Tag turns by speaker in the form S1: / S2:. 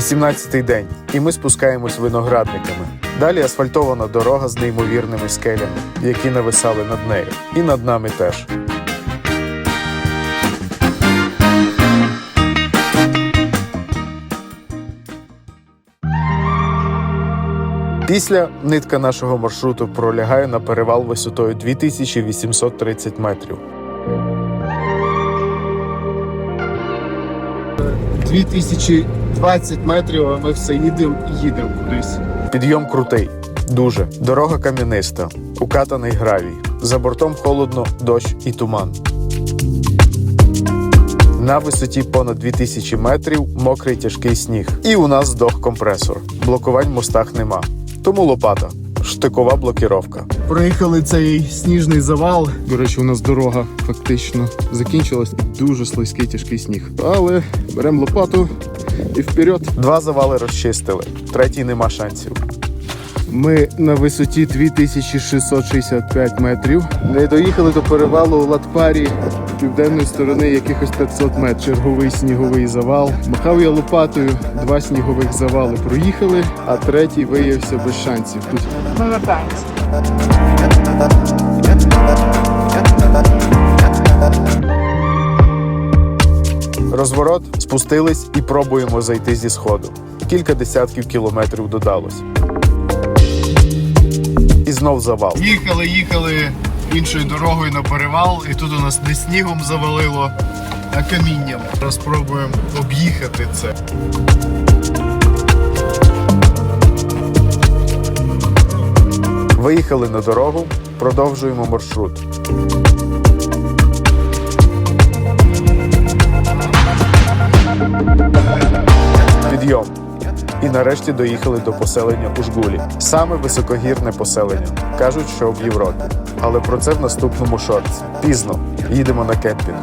S1: 18-й день, і ми спускаємось виноградниками. Далі асфальтована дорога з неймовірними скелями, які нависали над нею, і над нами теж. Після нитка нашого маршруту пролягає на перевал висотою 2830 метрів.
S2: 2020 метрів, а ми все їдемо і їдемо кудись.
S1: Підйом крутий, дуже. Дорога кам'яниста, укатаний гравій. За бортом холодно, дощ і туман. На висоті понад 2000 метрів мокрий тяжкий сніг. І у нас здох компресор. Блокувань в мостах нема. Тому лопата. Штикова блокіровка.
S2: Проїхали цей сніжний завал.
S3: До речі, у нас дорога фактично закінчилась. Дуже слизький тяжкий сніг. Але беремо лопату і вперед.
S1: Два завали розчистили, третій нема шансів.
S3: Ми на висоті 2665 метрів. Не доїхали до перевалу у Латпарі з південної сторони якихось 500 метрів. Черговий сніговий завал. Махав я лопатою, два снігових завали проїхали, а третій виявився без шансів. Тут
S4: Ми вертаємося.
S1: Розворот, спустились і пробуємо зайти зі сходу. Кілька десятків кілометрів додалось. І знов завал.
S2: Їхали, їхали іншою дорогою на перевал, і тут у нас не снігом завалило, а камінням. Зараз спробуємо об'їхати це.
S1: Виїхали на дорогу, продовжуємо маршрут. І нарешті доїхали до поселення Ужгулі. Саме високогірне поселення. Кажуть, що в Європі. Але про це в наступному шорті. Пізно. Їдемо на кемпінг.